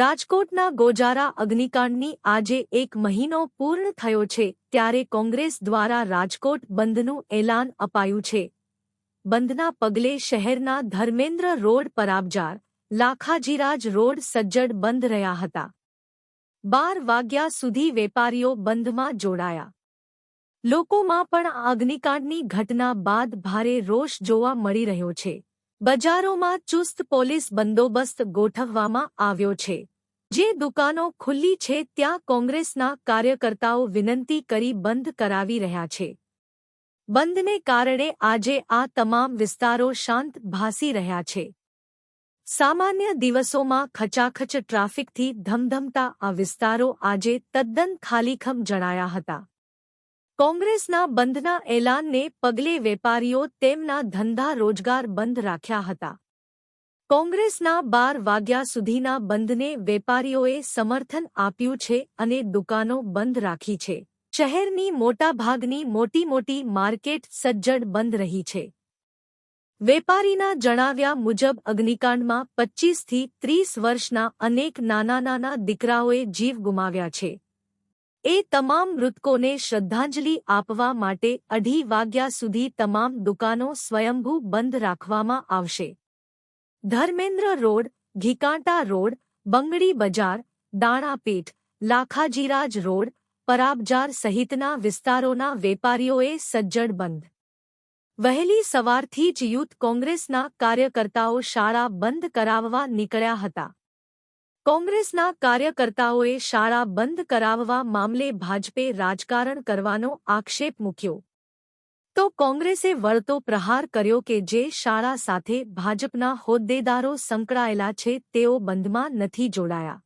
રાજકોટના ગોજારા અગ્નિકાંડની આજે એક મહિનો પૂર્ણ થયો છે ત્યારે કોંગ્રેસ દ્વારા રાજકોટ બંધનું એલાન અપાયું છે. બંધના પગલે શહેરના ધર્મેન્દ્ર રોડ પરાબજાર લાખાજીરાજ રોડ સજ્જડ બંધ રહ્યા હતા. બાર વાગ્યા સુધી વેપારીઓ બંધમાં જોડાયા. લોકોમાં પણ અગ્નિકાંડની ઘટના બાદ ભારે રોષ જોવા મળી રહ્યો છે. બજારોમાં ચુસ્ત પોલીસ બંદોબસ્ત ગોઠવવામાં આવ્યો છે. જે દુકાનો ખુલ્લી છે ત્યાં કોંગ્રેસના કાર્યકર્તાઓ વિનંતી કરી બંધ કરાવી રહ્યા છે. બંધને કારણે આજે આ તમામ વિસ્તારો શાંત ભાસી રહ્યા છે. સામાન્ય દિવસોમાં ખચાખચ ટ્રાફિકથી ધમધમતા આ વિસ્તારો આજે તદ્દન ખાલીખમ જણાયા હતા. કોંગ્રેસના બંધના એલાનને પગલે વેપારીઓ તેમના ધંધા રોજગાર બંધ રાખ્યા હતા. કોંગ્રેસના બાર વાગ્યા સુધીના બંધને વેપારીઓએ સમર્થન આપ્યું છે અને દુકાનો બંધ રાખી છે. શહેરની મોટાભાગની મોટી મોટી માર્કેટ સજ્જડ બંધ રહી છે. વેપારીના જણાવ્યા મુજબ અગ્નિકાંડમાં પચ્ચીસથી ત્રીસ વર્ષના અનેક નાના નાના દીકરાઓએ જીવ ગુમાવ્યા છે. એ તમામ મૃતકોને શ્રદ્ધાંજલિ આપવા માટે અઢી વાગ્યા સુધી તમામ દુકાનો સ્વયંભૂ બંધ રાખવામાં આવશે. ધર્મેન્દ્ર રોડ, ઘીકાંટા રોડ, બંગડી બજાર, દાણાપીઠ, લાખાજીરાજ રોડ, પરાબજાર સહિતના વિસ્તારોના વેપારીઓએ સજ્જડ બંધ. વહેલી સવારથી જ યુથ કોંગ્રેસના કાર્યકર્તાઓ શાળા બંધ કરાવવા નીકળ્યા હતા. કોંગ્રેસના કાર્યકર્તાઓએ શાળા બંધ કરાવવા મામલે ભાજપે રાજકારણ કરવાનો આક્ષેપ મૂક્યો. તો કોંગ્રેસે વળતો પ્રહાર કર્યો કે જે શાળા સાથે ભાજપના હોદ્દેદારો સંકળાયેલા છે, તેઓ બંધમાં નથી જોડાયા.